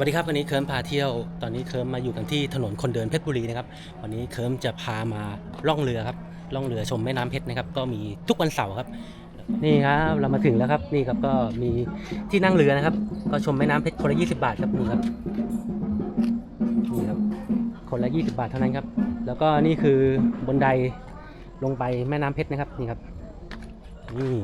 วัสดีครับวันนี้เคิร์มพาเที่ยว ตอนนี้เคิร์มมาอยู่กันที่ถนนคนเดินเพชรบุรีนะครับวันนี้เคิร์มจะพามาล่องเรือครับล่องเรือชมแม่น้ำเพชรนะครับก็มีทุกวันเสาร์ครับ นี่ครับเรามาถึงแล้วครับนี่ครับก็มีที่นั่งเรือนะครับ ก็ชมแม่น้ำเพชรคนละ20 บาทครับนี่ครับนี่ครับคนละ 20 บาทเท่านั้นครับ แล้วก็นี่คือบนไดลงไปแม่น้ำเพชรนะครับนี่ครับนี่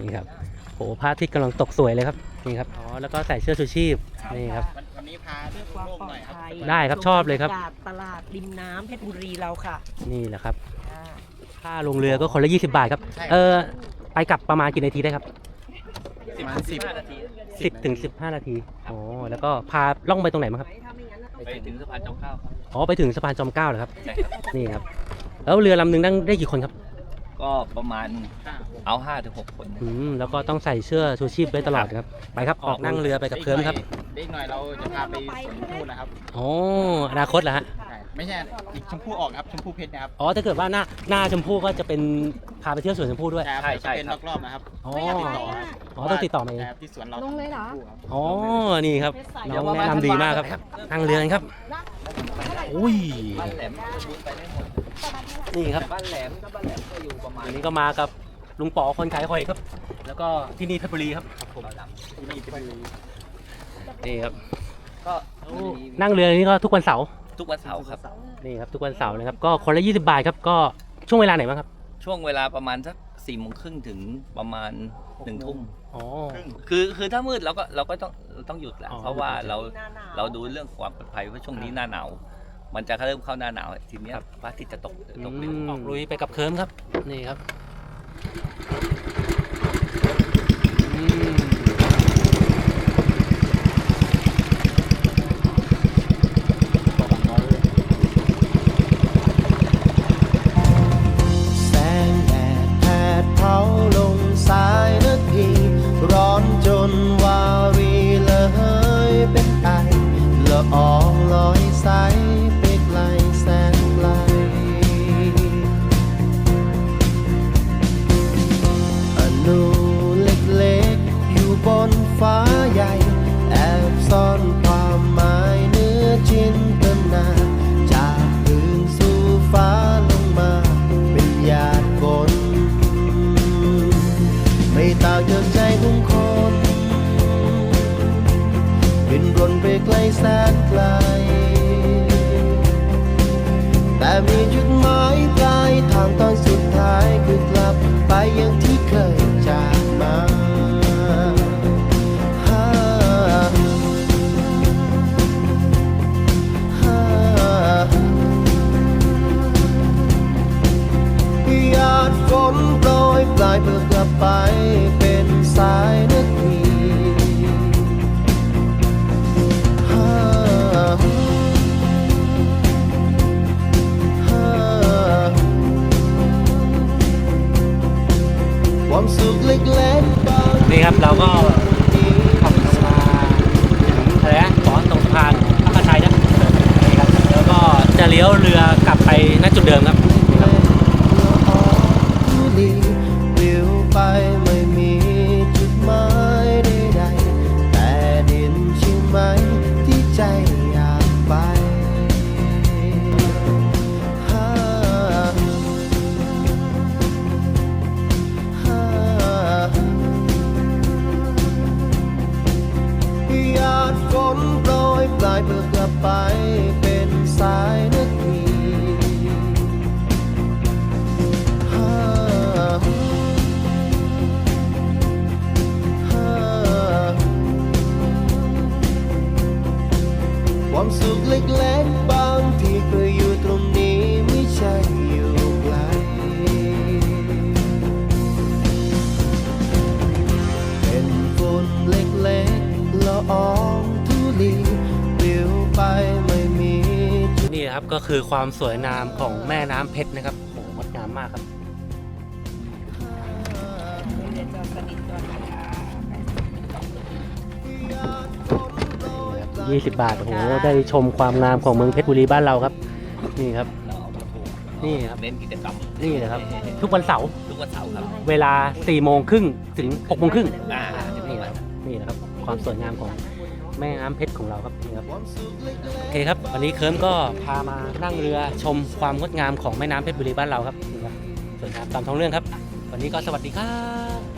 นี่ครับโอ้พระอาทิตย์กำลังตกสวยเลยครับ นี่ครับอ๋อแล้วก็ใส่เสื้อชูชีพนี่ครับ วันวันนี้พาเพื่อความโลกปลอหน่อยดครับภัยได้ครับชอบเลยครับจากตลาดริมน้ำเพชรบุรีเราค่ะนี่แหละครับ อ่าค่าลงเรือก็คนละ 20 บาทครับใช่ครับ เออไปกลับประมาณกี่นาทีได้ครับ ประมาณสิบนาที10ถึง15 นาทีอ๋อแล้วก็พาล่องไปตรงไหนมั้างครับไปถึงสะพานจอมเกล้าครับอ๋อไปถึงสะพานจอมเกล้าเหรอครับใช่ครับนี่ครับ แล้วเรือลำหนึ่งนั่งได้กี่คนครับ ก็ประมาณเอาห้าถึงหกคนนะอืมแล้วก็ต้องใส่เสื้อชูชีพไว้ตลอดครับ ไปครับออกนั่งเรือไปกับเคิร์มครับเด็กหน่อยเราจะพาไปสวนชมพู่นะครับอ๋ออนาคตเหรอฮะใช่ไม่ใช่อีกชมพู่ออกครับชมพู่เพชรนะครับอ๋อถ้าเกิดว่าหน้าหน้าชมพู่ก็จะเป็นพาไปเที่ยวสวนชมพู่ด้วยใช่ครับจะเป็นรอบๆนะครับอ๋อติดต่อครับอ๋อต้องติดต่อมาเองใช่ครับที่สวนเราลงเลยเหรอชมพู่ครับอ๋อนี่ครับน้องแนะนำดีมากครับนั่งเรือกันครับอุ้ยบ้า นแหลมบุญไปได้หมดนี่ครับแต่บ้านแหลมก็บ้านแหลมก็อยู่ประมาณวันนี้ก็มากับลุงป๋อคนขายหอยครับ แล้วก็ที่นี่เพชรบุรีครับเราดที่นี่เป็นนี่ครับำก็นั่งเรือนี่ก็ทุกวันเสาร์ทุกวันเสาร์ครับ นี่ครับ ทุกวันเสาร์นะครับ ก็คนละ 20 บาทครับ ก็ช่วงเวลาไหนบ้างครับ ช่วงเวลาประมาณสักสี่โมงครึ่งถึงประมาณหนึ่งทุ่มอ๋อคือคือถ้ามืดเราก็เราก็ต้องต้องหยุดแหละอ๋อเพราะว่าเราหน้หนวเราดูเรื่องความปลอดภัยว่าช่วงนี้หน้าหนาว มันจะเริ่มเข้าหน้าหนาวทีเนี้ยครับพระอาทิตย์จะตกอืตกเร็วมออกลุยไปกับเคิร์มครับ นี่ครับอืมแสงแดดแผดเผาลงสายนาที ร้อนจนวาวีละเหยเป็นไอละออ นุเล็กๆ อยู่บนฟ้าใหญ่ แอบซ่อนความหมายเนื้อจินตนา จากพื้นสู่ฟ้าลงมา เป็นหยาดฝนไม่ต่างจากใจของคนบินรนไปไกลแสนไกล แต่มีจุดหมายปลายทางตอนสุดท้ายคือกลับไปอย่างที่ ไปเป็นสายนาทีฮ่ความสุขเล็กๆบางนี่ครับเราก็ขับมาถึงอะไรนะขอนตรงสะพานพระกระชัยนะนี่ครับแล้วก็จะเลี้ยวเรือกลับไปณจุดเดิมครับ ไปเป็นสายนาทีฮ่าฮ่าความสุขเล็กๆบางที่ก็ จุดนี่ครับ ก็คือความสวยงามของแม่น้ำเพชรนะครับโอ้โหงดงามมากครับเรียนจอสนิทตัวนะคะ20บาทโอ้โหได้ชมความงามของเมืองเพชรบุรีบ้านเราครับ นี่ครับเราเอามาถูกนี่ครับเน้นกิจกรรมนี่นะครับ ทุกวันเสาร์ทุกวันเสาร์ครับเวลา4โมงครึ่งถึง6โมงครึ่งอ่านี่นะครับนี่นะครับ ความสวยงามของ แม่น้ำเพชรของเราครับนี่ครับโอเคครับ วันนี้เคิร์มก็พามานั่งเรือชมความงดงามของแม่น้ำเพชรบุรีบ้านเราครับนี่ครับสวยงามตามท้องเรื่องครับ วันนี้ก็สวัสดีครับ